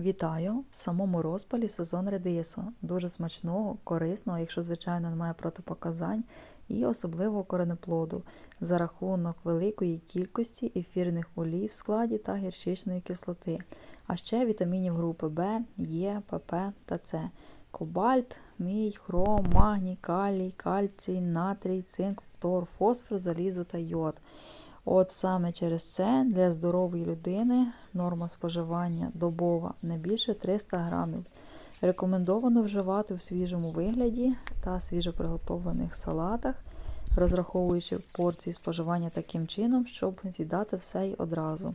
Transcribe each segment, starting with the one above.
Вітаю! В самому розпалі сезон редису. Дуже смачного, корисного, якщо, звичайно, немає протипоказань, і особливо коренеплоду за рахунок великої кількості ефірних олій в складі та гірчичної кислоти, а ще вітамінів групи В, Е, ПП та С. Кобальт, мій, хром, магній, калій, кальцій, натрій, цинк, фтор, фосфор, залізо та йод. От саме через це для здорової людини норма споживання добова не більше 300 грамів. Рекомендовано вживати в свіжому вигляді та свіжоприготовлених салатах, розраховуючи порції споживання таким чином, щоб з'їдати все й одразу.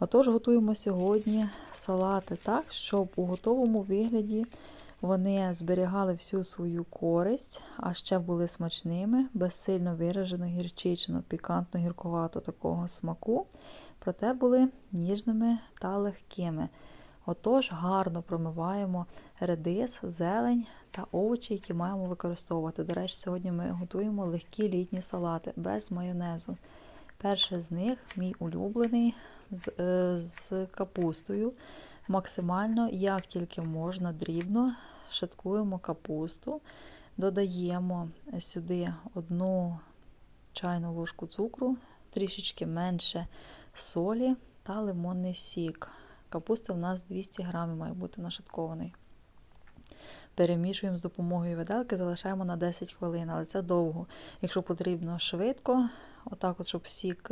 Отож, готуємо сьогодні салати так, щоб у готовому вигляді вони зберігали всю свою користь, а ще були смачними, без сильно вираженого гірчичного, пікантно-гіркувато такого смаку, проте були ніжними та легкими. Отож, гарно промиваємо редис, зелень та овочі, які маємо використовувати. До речі, сьогодні ми готуємо легкі літні салати без майонезу. Перший з них мій улюблений з, е, з капустою. Максимально, як тільки можна, дрібно шаткуємо капусту, додаємо сюди одну чайну ложку цукру, трішечки менше солі та лимонний сік. Капуста в нас 200 грамів має бути нашаткований. Перемішуємо з допомогою виделки, залишаємо на 10 хвилин, але це довго. Якщо потрібно швидко, отак от, щоб сік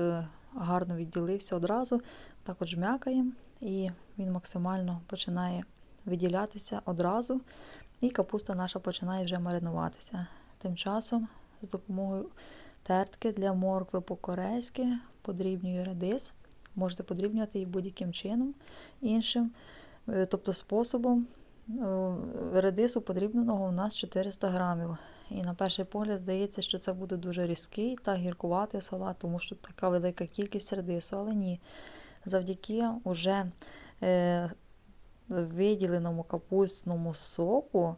гарно відділився одразу, так от жмякаємо, і він максимально починає виділятися одразу, і капуста наша починає вже маринуватися. Тим часом, з допомогою тертки для моркви по-корейськи, подрібнюю редис. Можете подрібнювати її будь-яким чином іншим, тобто способом. Редису подрібненого у нас 400 грамів. І на перший погляд здається, що це буде дуже різкий та гіркуватий салат, тому що така велика кількість редису, але ні. Завдяки уже е, виділеному капустному соку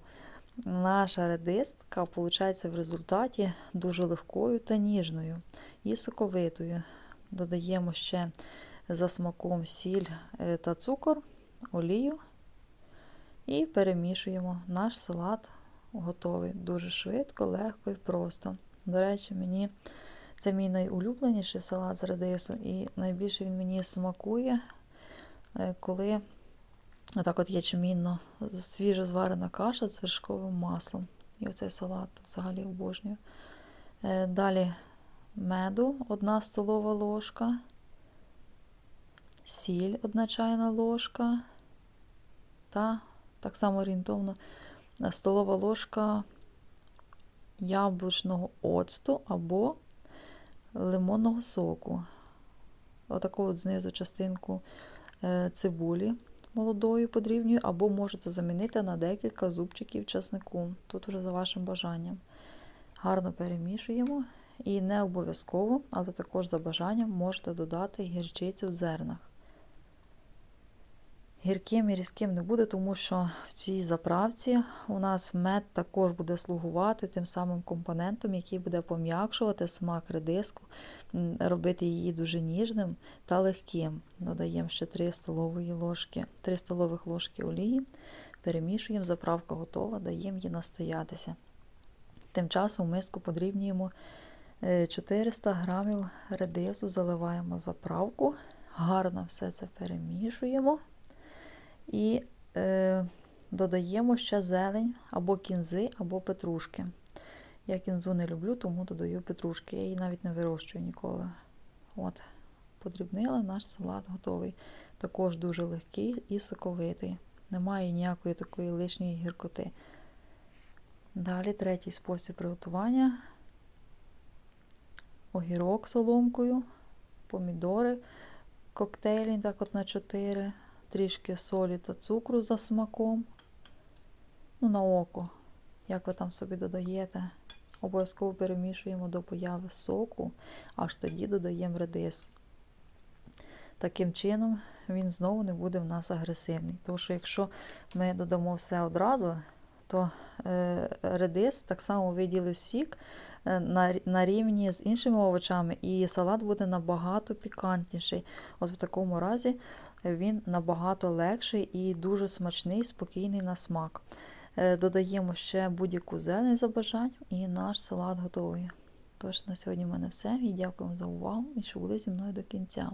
наша редистка виходить в результаті дуже легкою та ніжною і соковитою. Додаємо ще за смаком сіль е, та цукор, олію і перемішуємо. Наш салат готовий. Дуже швидко, легко і просто. До речі, мені це мій найулюбленіший салат з редису, і найбільше він мені смакує, е, коли отак от ячмінно свіжо зварена каша з вершковим маслом. І оцей салат взагалі обожнюю. Е, далі меду, одна столова ложка, сіль, одна чайна ложка та так само орієнтовно столова ложка яблучного оцту або лимонного соку. Отаку от знизу частинку е, цибулі молодою подрібнюю, або можете замінити на декілька зубчиків часнику. Тут вже за вашим бажанням. Гарно перемішуємо. І не обов'язково, але також за бажанням можете додати гірчицю в зернах. Гірким і різким не буде, тому що в цій заправці у нас мед також буде слугувати тим самим компонентом, який буде пом'якшувати смак редиску, робити її дуже ніжним та легким. Додаємо ще 3 столові ложки, 3 столових ложки олії, перемішуємо, заправка готова, даємо її настоятися. Тим часом в миску подрібнюємо 400 е, грамів редису, заливаємо заправку, гарно все це перемішуємо. І е, додаємо ще зелень або кінзи, або петрушки. Я кінзу не люблю, тому додаю петрушки. Я її навіть не вирощую ніколи. От, Подрібнила, наш салат готовий. Також дуже легкий і соковитий. Немає ніякої такої лишньої гіркоти. Далі третій спосіб приготування. Огірок соломкою, помідори, коктейлі, так от на 4 трішки солі та цукру за смаком. Ну, на око, як ви там собі додаєте. Обов'язково перемішуємо до появи соку, аж тоді додаємо редис. Таким чином, він знову не буде в нас агресивний. Тому що якщо ми додамо все одразу, то е, редис так само виділить сік е, на на рівні з іншими овочами, і салат буде набагато пікантніший. От в такому разі він набагато легший і дуже смачний, спокійний на смак. Е, Додаємо ще будь-яку зелень за бажанням і наш салат готовий. Тож на сьогодні в мене все. І дякую за увагу і що були зі мною до кінця.